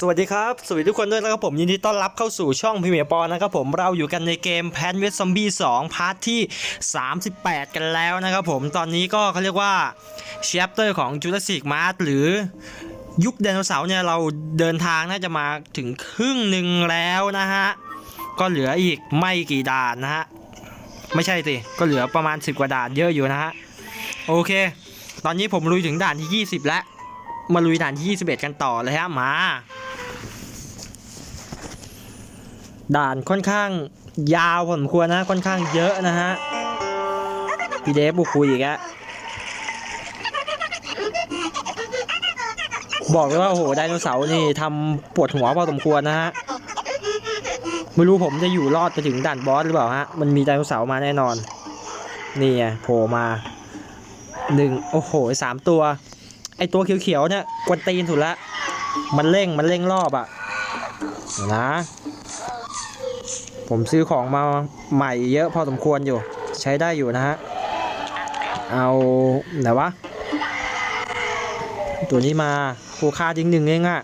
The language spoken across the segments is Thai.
สวัสดีครับ สวัสดีทุกคนด้วยนะครับผมยินดีต้อนรับเข้าสู่ช่องพิเมียปอนะครับผมเราอยู่กันในเกมแพนเวสซอมบี้2พาร์ทที่ 38 กันแล้วนะครับผมตอนนี้ก็เขาเรียกว่าเชปเตอร์ของจูราสสิกมาร์หรือยุคไดโนเสาร์เนี่ยเราเดินทางน่าจะมาถึงครึ่งหนึ่งแล้วนะฮะ ก็เหลืออีกไม่กี่ด่านนะฮะ ไม่ใช่สิ ก็เหลือประมาณ 10 กว่าด่านเยอะอยู่นะฮะ โอเค ตอนนี้ผมลุยถึงด่านที่ 20 แล้ว มาลุยด่านที่ 21 กันต่อเลยฮะมา ด่านค่อนข้างยาวพอสมควรนะค่อนข้างเยอะนะฮะพี่เดฟบุกคุยอีกแล้วบอกเลยว่าโอ้โหไดโนเสาร์นี่ทำปวดหัวพอสมควรนะฮะไม่รู้ผมจะอยู่รอดไปถึงด่านบอสหรือเปล่าฮะมันมีไดโนเสาร์มาแน่นอน นี่ไงโผล่มาหนึ่งโอ้โหสามตัว ไอตัวเขียวๆเนี่ยกวนตีนสุดละมันเร่งมันเร่งรอบอะนะ ผมซื้อของมาใหม่เยอะพอสมควรอยู่ ใช้ได้อยู่นะฮะ เอาไหนวะ ตัวนี้มาคูค่าจริงหนึ่งเองอะ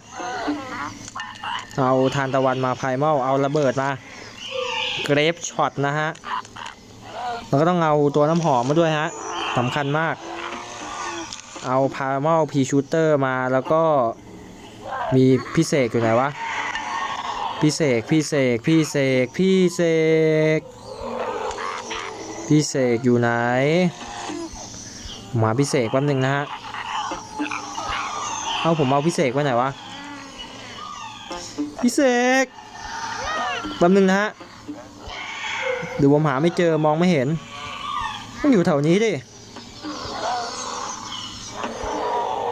เอาทานตะวันมาไพเมลเอาระเบิดมา เกรฟช็อตนะฮะ แล้วก็ต้องเอาตัวน้ำหอมมาด้วยฮะสำคัญมาก เอาพาเมลพีชูเตอร์มาแล้วก็มีพิเศษอยู่ไหนวะ พิเศษพิเศษพิเศษพิเศษพิเศษอยู่ไหนหมาพิเศษแป๊บหนึงนะฮะเอาผมเอาพิเศษไว้ไหนวะพิเศษแป๊บหนึงนะฮะเดี๋ยวผมหาไม่เจอมองไม่เห็นต้องอยู่แถวนี้ดิ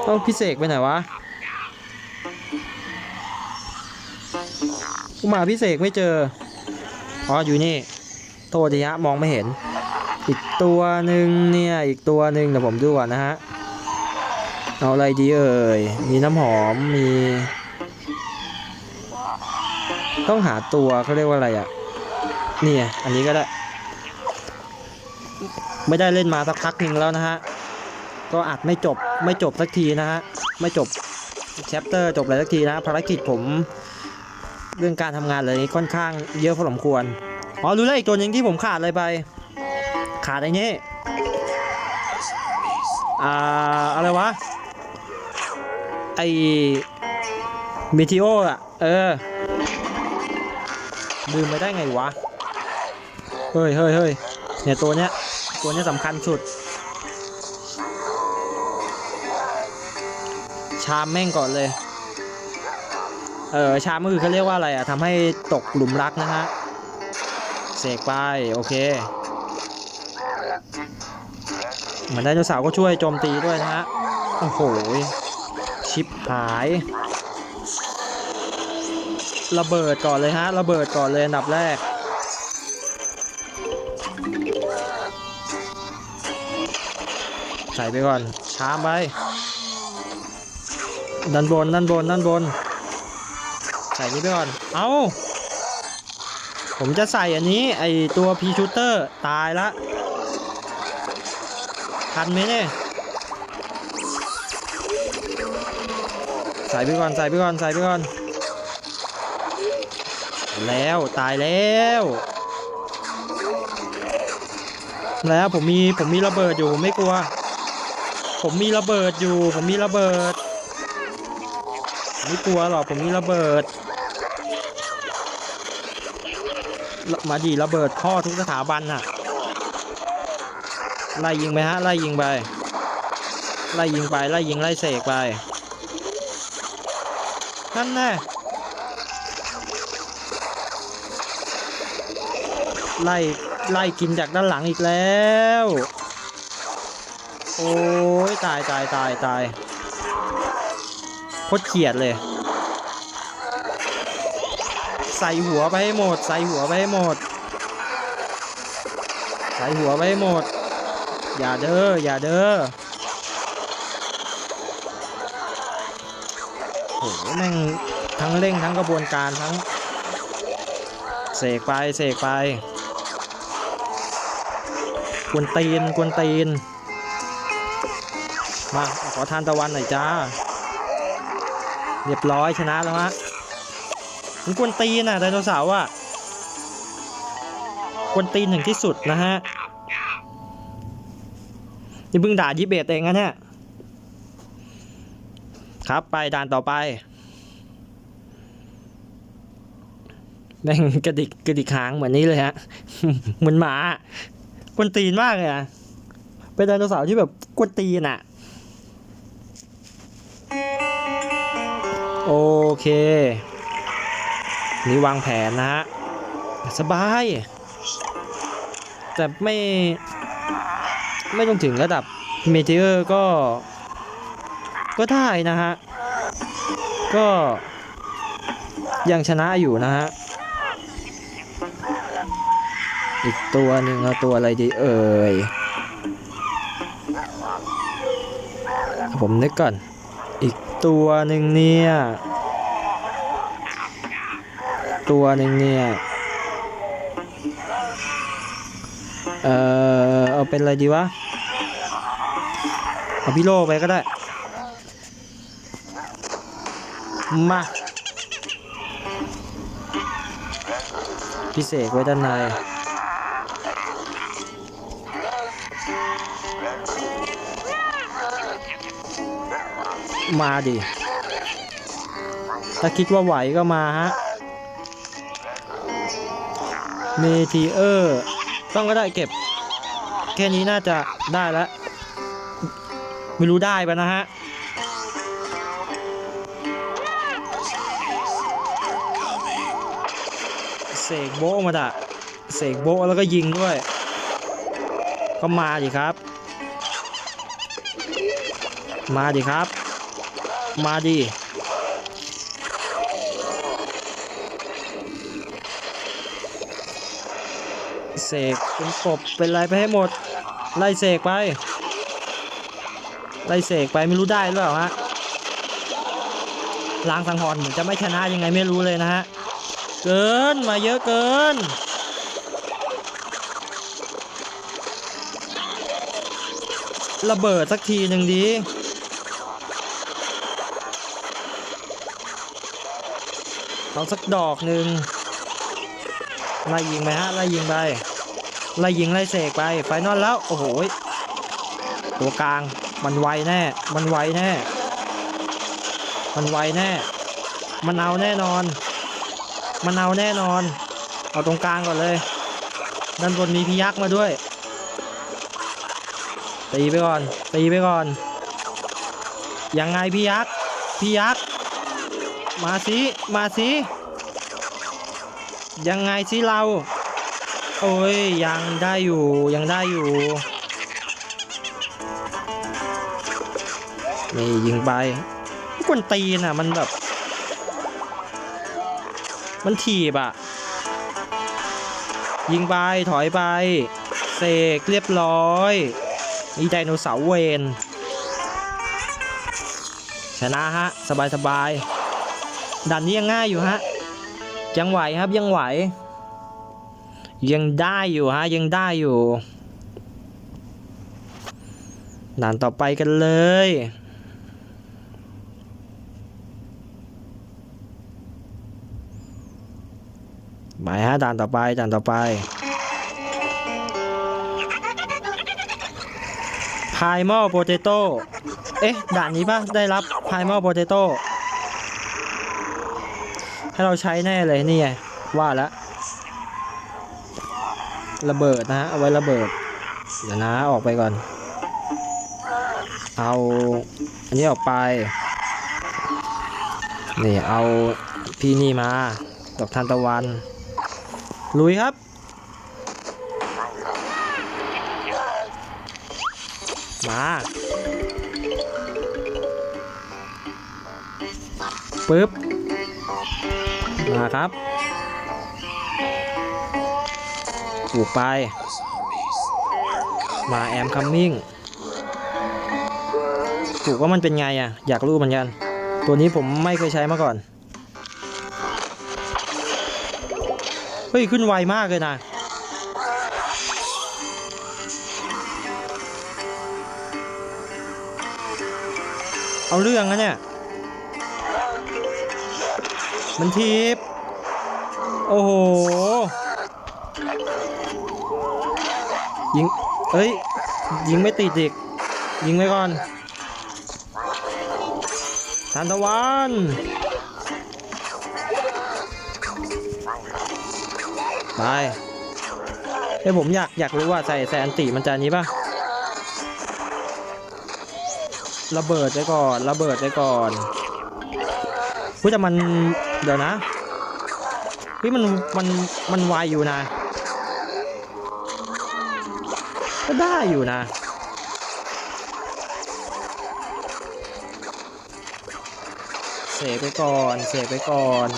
ต้องพิเศษไปไหนวะ กูมาพิเศษไม่เจอ อ๋ออยู่นี่ โทษทีฮะมองไม่เห็น อีกตัวหนึ่งเนี่ย อีกตัวหนึ่งเดี๋ยวผมดูก่อนนะฮะ เอาอะไรดีเอ่ย มีน้ำหอม มี ต้องหาตัวเขาเรียกว่าอะไรอะนี่ไงอันนี้ก็ได้ ไม่ได้เล่นมาสักพักหนึ่งแล้วนะฮะ ก็อัดไม่จบ ไม่จบสักทีนะฮะ ไม่จบแชปเตอร์จบอะไรสักทีนะภารกิจผม เรื่องการทำงานเลยค่อนข้างเยอะพอสมควร อ๋อรู้แล้วอีกตัวหนึ่งที่ผมขาดอะไรไป ขาดไอ้นี่อ่าอะไรวะ ไอมิทิโออะเออลืมไปได้ไงวะ เฮ้ยเฮ้ยเฮ้ยเนี่ยตัวเนี้ย ตัวเนี้ยสำคัญสุด ชามแม่งก่อนเลย เออชามก็คือเขาเรียกว่าอะไรอะทำให้ตกหลุมรักนะฮะเสกไปโอเคเหมือนไดโนเสาร์ก็ช่วยโจมตีด้วยนะฮะโอ้โหชิปหาย ระเบิดก่อนเลยฮะระเบิดก่อนเลยอันดับแรกใส่ไปก่อนชามไปด้านบนด้านบนด้านบน ใส่นี้ไปก่อน เอาผมจะใส่อันนี้ ไอตัวพีชูเตอร์ตายละ ทันไหมเนี่ย ใส่ไปก่อน ใส่ไปก่อน ใส่ไปก่อน แล้วตายแล้ว แล้วผมมี ผมมีระเบิดอยู่ผมไม่กลัว ผมมีระเบิดอยู่ ผมมีระเบิด ไม่กลัวหรอกผมมีระเบิด มาดีระเบิดพ่อทุกสถาบันน่ะไล่ยิงไปฮะไล่ยิงไปไล่ยิงไปไล่ยิงไล่เสกไปนั่นแน่ไล่ไล่กินจากด้านหลังอีกแล้ว โอ้ยตายตายตายตายโคตรเขียดเลย ใส่หัวไปให้หมด ใส่หัวไปให้หมด ใส่หัวไปให้หมด อย่าเด้อ อย่าเด้อโหแม่งทั้งเร่งทั้งกระบวนการทั้ง เสกไป เสกไป กวนตีน กวนตีน มา ขอทานตะวันหน่อยจ้า เรียบร้อยชนะแล้วฮะ มันกวนตีนอะไดโนเสาร์อะกวนตีนถึงที่สุดนะฮะนี่เพิ่งด่ายี่เบตเองนะเนี่ยครับไปด่านต่อไปแม่งกระดิกกระดิกหางเหมือนนี้เลยฮะเหมือนหมากวนตีนมากเลยอะเป็นไดโนเสาร์ที่แบบกวนตีนอะโอเค นี่วางแผนนะฮะ สบาย แต่ไม่ ไม่ต้องถึงระดับเมเทอร์ก็ ก็ได้นะฮะ ก็ยังชนะอยู่นะฮะ อีกตัวหนึ่งเอาตัวอะไรดีเอ่ย ผมนึกก่อน อีกตัวหนึ่งเนี่ย ตัวหนึ่งเนี่ย เอ่อเอาเป็นอะไรดีวะ เอาพี่โลไปก็ได้ มา พิเศษไว้ด้านในมาดิ ถ้าคิดว่าไหวก็มาฮะ เมทีเออร์ต้องก็ได้เก็บ แค่นี้น่าจะได้แล้ว ไม่รู้ได้ปะนะฮะ เสกโบมาดะเสกโบแล้วก็ยิงด้วย ก็มาดิครับ มาดิครับ มาดิ เสกเป็นกบเป็นอะไรไปให้หมด ไล่เสกไป ไล่เสกไปไม่รู้ได้หรือเปล่าฮะล้างสังหรณ์เหมือนจะไม่ชนะยังไงไม่รู้เลยนะฮะ เกินมาเยอะเกิน ระเบิดสักทีหนึ่งดีเอาสักดอกหนึ่งไล่ยิงไปฮะไล่ยิงไป ไล่ยิงไล่เสกไปไฟนอลแล้ว โอ้โหตัวกลางมันไวแน่ มันไวแน่ มันไวแน่ มันเอาแน่นอน มันเอาแน่นอน เอาตรงกลางก่อนเลย ด้านบนมีพิยักษ์มาด้วย ตีไปก่อน ตีไปก่อน ยังไงพี่ยักษ์ พี่ยักษ์ มาสิ มาสิ ยังไงสิเรา โอ้ยยังได้อยู่ยังได้อยู่นี่ยิงไปกวนตีนอะ มันแบบ มันถีบอะ ยิงไปถอยไปเสกเรียบร้อยนี่ไดโนเสาร์เวนชนะฮะ สบายสบายด่านนี้ยังง่ายอยู่ฮะยังไหวครับยังไหว ยังได้อยู่ฮะ ยังได้อยู่ ด่านต่อไปกันเลย ไปฮะ ด่านต่อไป ด่านต่อไปพายมอโปเตโต้ เอ๊ะ ด่านนี้ปะได้รับพายมอโปเตโต้ ให้เราใช้แน่เลยนี่ไง ว่าแล้ว ระเบิดนะฮะเอาไว้ระเบิด เดี๋ยวนะออกไปก่อน เอาอันนี้ออกไป นี่เอาพี่นี่มาดอกทานตะวัน ลุยครับมาปึ๊บ มาครับ ปลูกไป มาแอมคัมมิ่งปลูกว่ามันเป็นไงอะ อยากรู้เหมือนกัน ตัวนี้ผมไม่เคยใช้มาก่อน เฮ้ย ขึ้นไวมากเลยนะเอาเรื่องนะเนี่ย มันทิปโอ้โห ยิง เอ้ย ยิงไม่ติดอีก ยิงไว้ก่อนทานตะวันไปเฮ้ยผมอยากอยากรู้ว่าใส่ใส่อันติมันจะนี้ป่ะ ระเบิดไว้ก่อน ระเบิดไว้ก่อนพูดแต่มันเดี๋ยวนะเฮ้ยมันมันมันไวอยู่นะ ได้อยู่นะ เสกไปก่อน เสกไปก่อน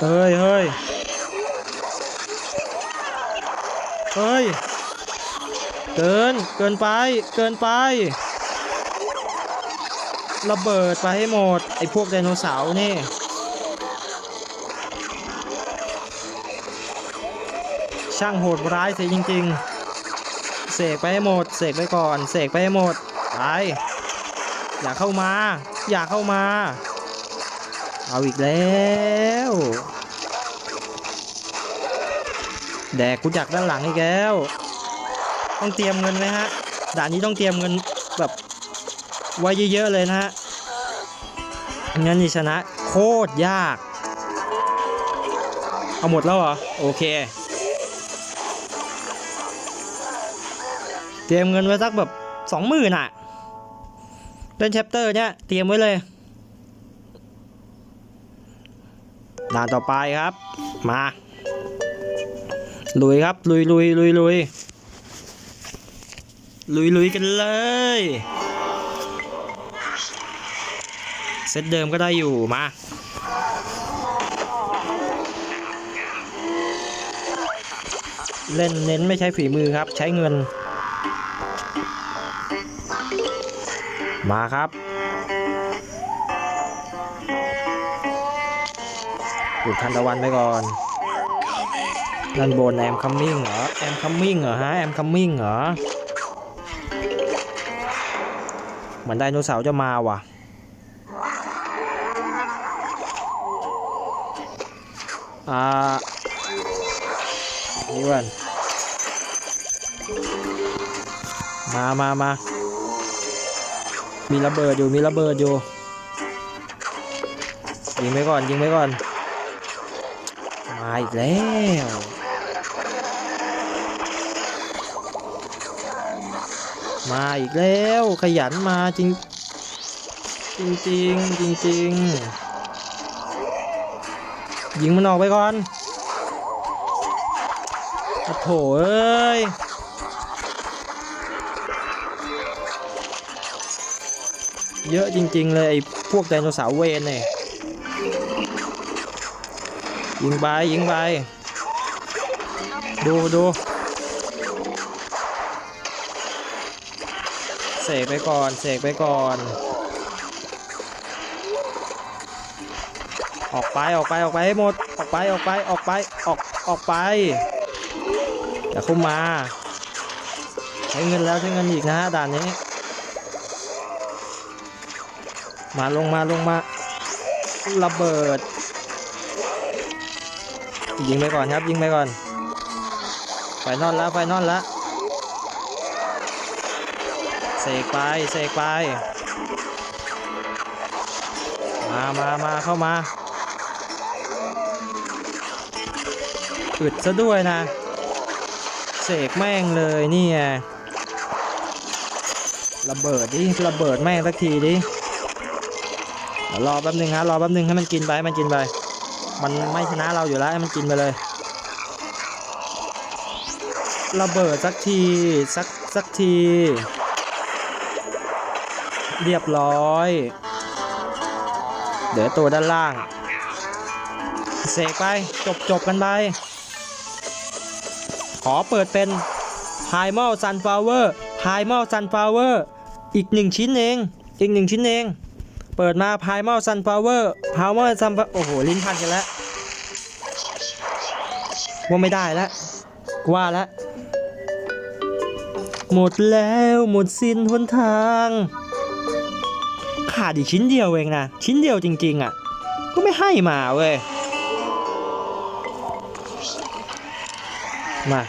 เฮ้ยเฮ้ยเฮ้ย เกิน เกินไป เกินไป ระเบิดไปให้หมด ไอ้พวกไดโนเสาร์นี่ ช่างโหดร้ายเสียจริง ๆ เสกไปให้หมด เสกไปก่อน เสกไปให้หมดไปอย่าเข้ามา อย่าเข้ามา เอาอีกแล้วแดกกูจากด้านหลังอีกแล้ว ต้องเตรียมเงินไหมฮะ ด่านนี้ต้องเตรียมเงินแบบไว้เยอะๆเลยนะฮะงั้นนี่ชนะโคตรยาก เอาหมดแล้วเหรอ โอเค เตรียมเงินไว้สักแบบสองหมื่นอะเล่นแชปเตอร์เนี้ยเตรียมไว้เลยด่านต่อไปครับ มาลุยครับ ลุยลุยลุยลุยลุยลุยกันเลยเซตเดิมก็ได้อยู่มาเล่นเน้นไม่ใช้ฝีมือครับ ใช้เงิน มาครับ อุดทันตะวันไปก่อนด้านบนแอมคัมมิ่งเหรอ แอมคัมมิ่งเหรอฮะ แอมคัมมิ่งเหรอ เหมือนไดโนเสาร์จะมาว่ะ อ่านี่วันมามามา มีระเบิดอยู่มีระเบิดอยู่ยิงไปก่อนยิงไปก่อน มาอีกแล้วมาอีกแล้วขยันมาจริง จริงจริงจริงรงยิงมันออกไปก่อนโอ้โถเอ้ย เยอะจริง ๆ เลยไอ้พวกไดโนเสาร์เวนเนี่ยยิงไปยิงไปดูดูเสกไปก่อนเสกไปก่อน ออกไปออกไปออกไปให้หมด ออกไปออกไปออกไปออกออกไปอย่าเข้ามา ใช้เงินแล้วใช้เงินอีกนะฮะด่านนี้ มาลงมาลงมาระเบิด ยิงไปก่อนครับยิงไปก่อนไฟนอนแล้วไฟนอนแล้วเสกไปเสกไป มามามาเข้ามาอึดซะด้วยนะ เสกแม่งเลยนี่ไงระเบิดดิ ระเบิดแม่งสักทีดิ รอแป๊บนึงฮะรอแป๊บนึงให้มันกินไปให้มันกินไปมันไม่ชนะเราอยู่แล้วให้มันกินไปเลยระเบิดสักทีสักสักที เรียบร้อย เดี๋ยวตัวด้านล่าง เสกไปจบจบกันไป ขอเปิดเป็น Primal Sunflower Primal Sunflower อีกหนึ่งชิ้นเอง อีกหนึ่งชิ้นเอง เปิดมา Primal Sunflower Primal Sun โอ้โห ลิ้นพันกันแล้วว่าไม่ได้แล้วกว่าแล้วหมดแล้วหมดสิ้นหนทาง ขาดอีกชิ้นเดียวเองนะ ชิ้นเดียวจริง ๆ อะ ก็ไม่ให้มาเว้ย มา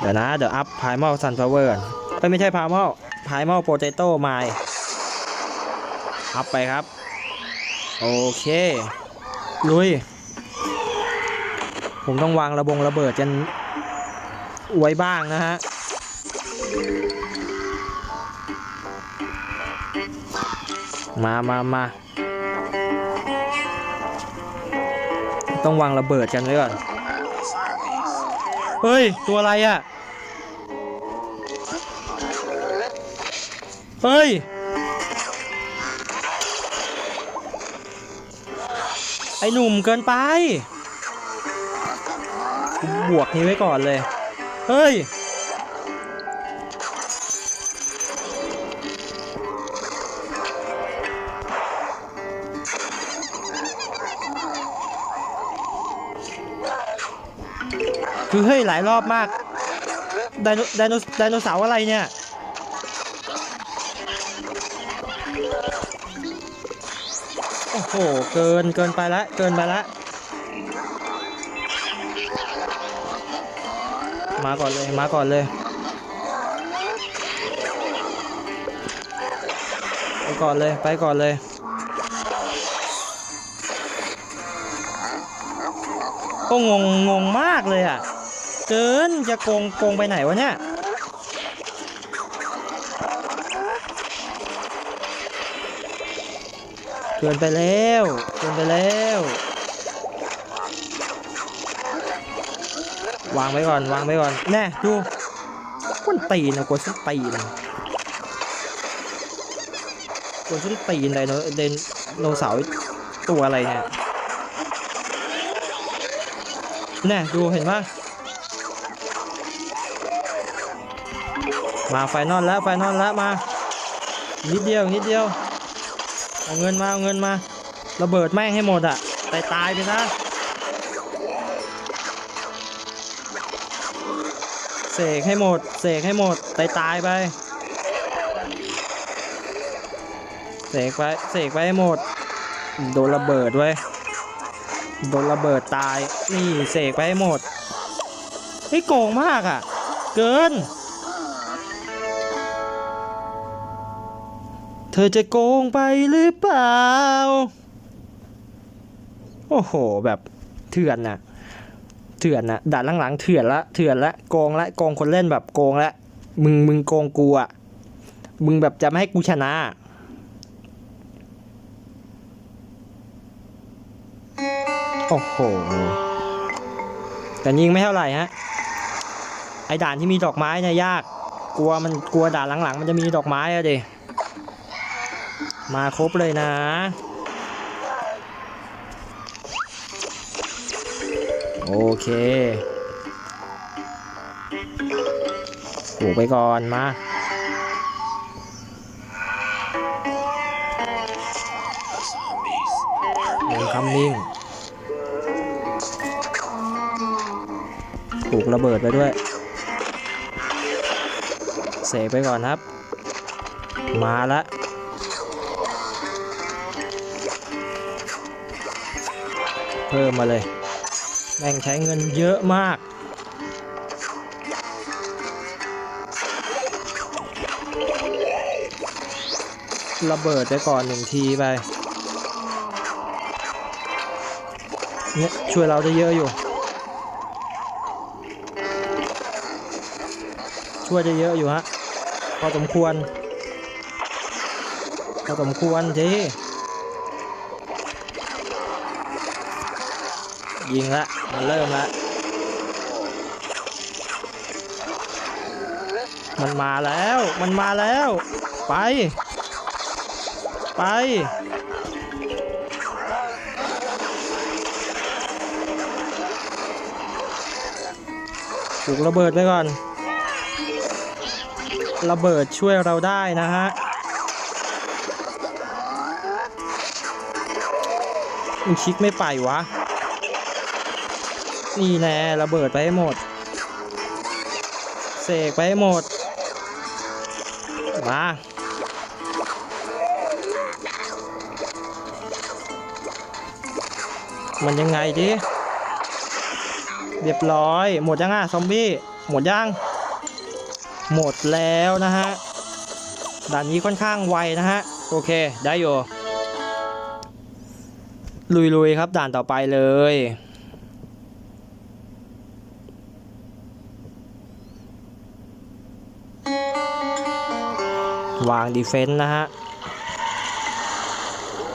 เดี๋ยวนะ เดี๋ยวอัพพายมอลซันฟลเวอร์เอ้ยไม่ใช่พายมอลพายมอลโปรเตโต้ไมอั พไปครับ โอเค ลุย ผมต้องวางระบงระเบิดกันไว้บ้างนะฮะมามามาต้องวางระเบิดกันไว้ก่อน เฮ้ย ตัวอะไรอะ่ะ เฮ้ย ไอหนุ่มเกินไป บวกนี้ไว้ก่อนเลย เฮ้ย คือเฮ้ยหลายรอบมาก ไดโนไดโนไดโนเสาร์อะไรเนี่ย โอ้โหเกินเกินไปละเกินไปละมาก่อนเลยมาก่อนเลยไปก่อนเลยไปก่อนเลยก็งงงงมากเลยอะ เกินจะโกงโกงไปไหนวะเนี่ย เกินไปแล้วเกินไปแล้ว วางไว้ก่อน วางไว้ก่อน แน่ดูก้นตีนนะกวนส้นตีนกวนส้นตีนไดโนไดนโนเสาร์ตัวอะไรเนี่ยแน่ดูเห็นปะมาไฟนอลแล้วไฟนอลแล้วมานิดเดียวนิดเดียว เอาเงินมาเอาเงินมา ระเบิดแม่งให้หมดอะตายตายไปซะเสกให้หมด เสกให้หมดตายตายไปเสกไปเสกไปให้หมด โดนระเบิดไว้โดนระเบิดตาย นี่เสกไปให้หมดเฮ้ยโกงมากอะ เกิน เธอจะโกงไปหรือเปล่า โอ้โห แบบเถื่อนนะเถื่อนนะด่านหลังๆเถื่อนละเถื่อนละโกงละโกงคนเล่นแบบโกงละมึงมึงโกงกูอะมึงแบบจะไม่ให้กูชนะโอ้โห แต่ยิงไม่เท่าไหร่ฮะ ไอ้ด่านที่มีดอกไม้เนี่ยยาก กลัวมันกลัวด่านหลังๆ มันจะมีดอกไม้อะดิ มาครบเลยนะ โอเคปลูกไปก่อนมาเดินคัมมิ่งปลูกระเบิดไปด้วย เสกไปก่อนครับ มาละ เพิ่มมาเลย แม่งใช้เงินเยอะมาก ระเบิดไปก่อนหนึ่งทีไป เนี่ยช่วยเราได้เยอะอยู่ ช่วยได้เยอะอยู่ฮะ พอสมควร พอสมควรที ยิงละ มันเริ่มละ มันมาแล้ว มันมาแล้ว ไป ไปปลูกระเบิดไปก่อน ระเบิดช่วยเราได้นะฮะมันคิกไม่ไปวะ นี่แหละระเบิดไปหมด เสกไปหมด มามันยังไงดิเรียบร้อย หมดยังอะซอมบี้ หมดยัง หมดแล้วนะฮะ ด่านนี้ค่อนข้างไวนะฮะ โอเค ได้อยู่ ลุยๆครับด่านต่อไปเลย วางดีเฟนต์นะฮะ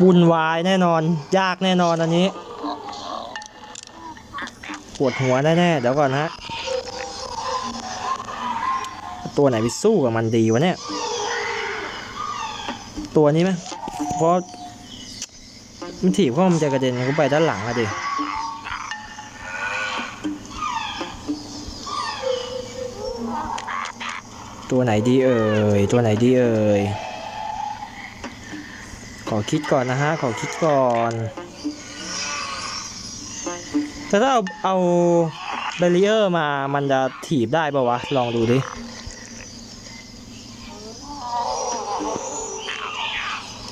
วุ่นวายแน่นอน ยากแน่นอนอันนี้ปวดหัวแน่ๆเดี๋ยวก่อนฮะตัวไหนไปสู้กับมันดีวะเนี่ย ตัวนี้ไหมเพราะมันถีบเพราะมันจะกระเด็นเข้าไปด้านหลังอะดิ ตัวไหนดีเอ่ย ตัวไหนดีเอ่ย ขอคิดก่อนนะฮะ ขอคิดก่อนแต่ถ้าเอาเอาเบรีเออร์มา มันจะถีบได้ป่าวะ ลองดูดิ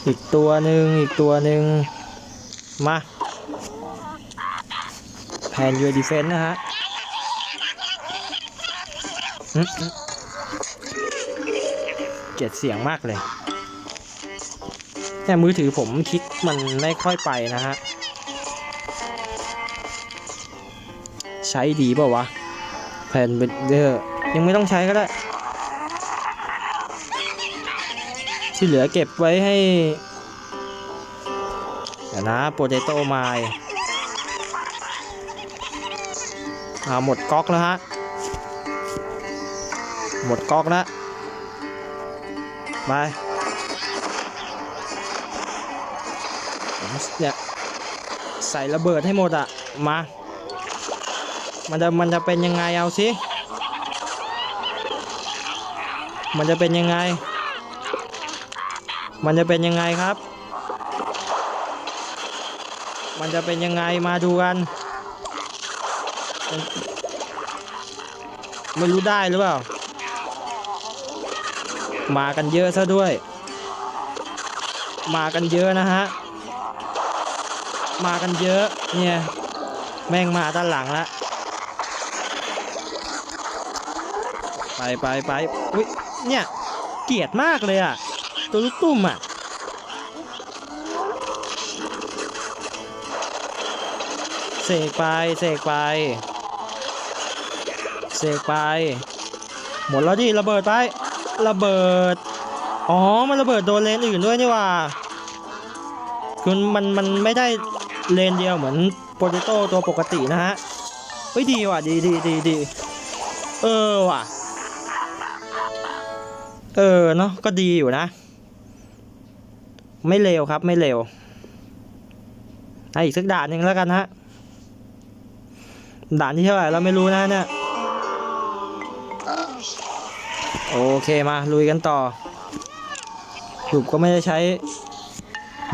อีกตัวหนึ่งอีกตัวหนึ่งมาแผนยูดีเฟนต์นะฮะ เกลียดเสียงมากเลยแต่มือถือผมคลิกมันไม่ค่อยไปนะฮะ ใช้ดีเปล่าวะ แผ่นเบเดอร์ยังไม่ต้องใช้ก็ได้ ที่เหลือเก็บไว้ให้เดี๋ยวนะโปเตโต้ไมล์อ่าหมดก๊อกแล้วฮะ หมดก๊อกแล้ว ไปผมเนี่ยใส่ระเบิดให้หมดอะมา มันจะมันจะเป็นยังไงเอาสิมันจะเป็นยังไง มันจะเป็นยังไงครับ มันจะเป็นยังไงมาดูกัน ไม่รู้ได้หรือเปล่า มากันเยอะซะด้วย มากันเยอะนะฮะ มากันเยอะ เนี่ย แม่งมาด้านหลังละ ไปไปไปอุ้ย เนี่ย เกลียดมากเลยอะ ตัวลูกตุ้มอะเสกไปเสกไปเสกไป หมดแล้วดิระเบิดไป ระเบิด อ๋อ มันระเบิดโดนเลนอื่นด้วยนี่ว่าคือมันมันไม่ได้เลนเดียวเหมือนโปเตโต้ตัวปกตินะฮะ เฮ้ยดีว่ะดีดีดีดีเออว่ะ เออเนาะก็ดีอยู่นะ ไม่เลวครับไม่เลวให้อีกสักด่านหนึ่งแล้วกันฮะด่านที่เท่าไหร่เราไม่รู้นะเนี่ย โอเคมาลุยกันต่อสรุปก็ไม่ได้ใช้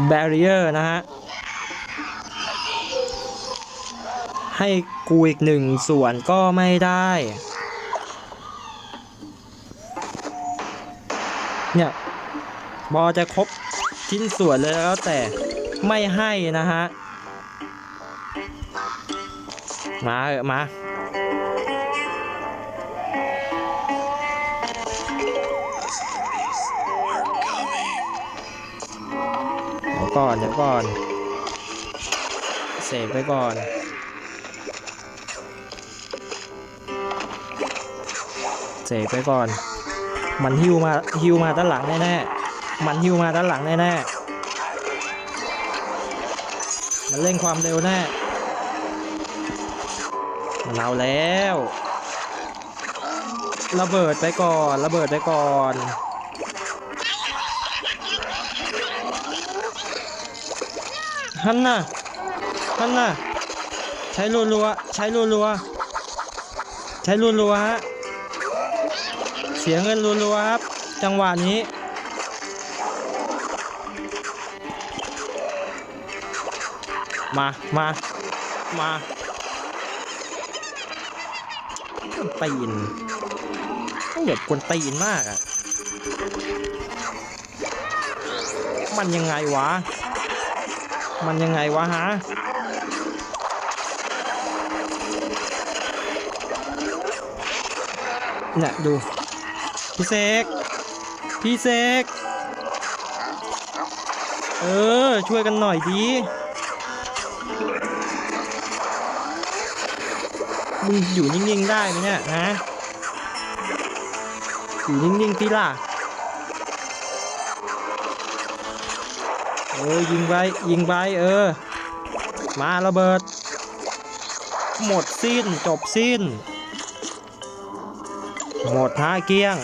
b บ r รี e อร์นะฮะ ให้กูอีกหนึ่งส่วนก็ไม่ได้ เนี่ยบอจะครบชิ้นส่วนเลยแล้วแต่ไม่ให้นะฮะ มาเออมา ก่อนเดี๋ยวก่อนเสกไปก่อนเสกไปก่อน มันหิวมาหิวมาด้านหลังแน่ๆมันหิวมาด้านหลังแน่ๆมันเร่งความเร็วแน่มันเอาแล้ว ระเบิดไปก่อน ระเบิดไปก่อน ฮันน่ะฮันน่ะใช้รัวๆใช้รัวๆใช้รัวๆฮะเสียเงินรัวๆครับจังหวะนี้มา มา มาตีนต้องแบบกวนตีนมากอะ่ะมันยังไงวะ มันยังไงวะฮะเนี่ยดู พี่เซกพี่เซกเออ ช่วยกันหน่อยดีมึงอยู่นิ่งๆได้ไหมเนี่ยฮะอยู่นิ่งๆตีล่ะ เออยิงไปยิงไปเออ มาระเบิด หมดสิ้นจบสิ้น หมดฮะเกี้ยง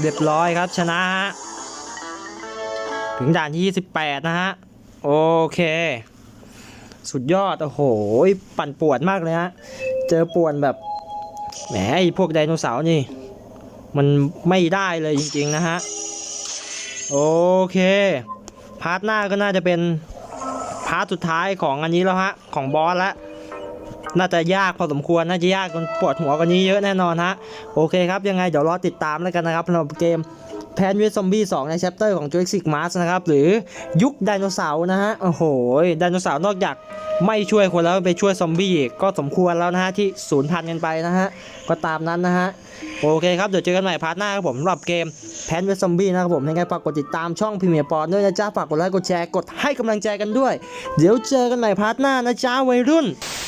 เรียบร้อยครับชนะฮะ ถึงด่านที่ 28 นะฮะ โอเค สุดยอด โอ้โห ปั่นป่วนมากเลยฮะ เจอป่วนแบบแหมพวกไดโนเสาร์นี่ มันไม่ได้เลยจริง ๆ นะฮะ โอเค พาร์ทหน้าก็น่าจะเป็นพาร์ทสุดท้ายของอันนี้แล้วฮะ ของบอสละน่าจะยากพอสมควร น่าจะยากจนปวดหัวกว่านี้เยอะแน่นอนฮะ โอเคครับ ยังไงเดี๋ยวรอติดตามแล้วกันนะครับสำหรับเกม แพนเวิซอมบี้2ในแชปเตอร์ของ Jurassic Mars นะครับ หรือยุคไดโนเสาร์นะฮะ โอ้โห ไดโนเสาร์นอกจากไม่ช่วยคนแล้วไปช่วยซอมบี้อีกก็สมควรแล้วนะฮะ ที่สูญพันธุ์กันไปนะฮะ ก็ตามนั้นนะฮะ โอเคครับ เดี๋ยวเจอกันใหม่พาร์ทหน้าครับผมสำหรับเกมแพนเวสซอมบี้นะครับผมยังไงฝากกดติดตามช่องพิมพ์ปอนด้วยนะจ๊ะฝากกดไลค์กดแชร์กดให้กำลังใจกันด้วย เดี๋ยวเจอกันใหม่พาร์ทหน้านะจ๊ะวัยรุ่น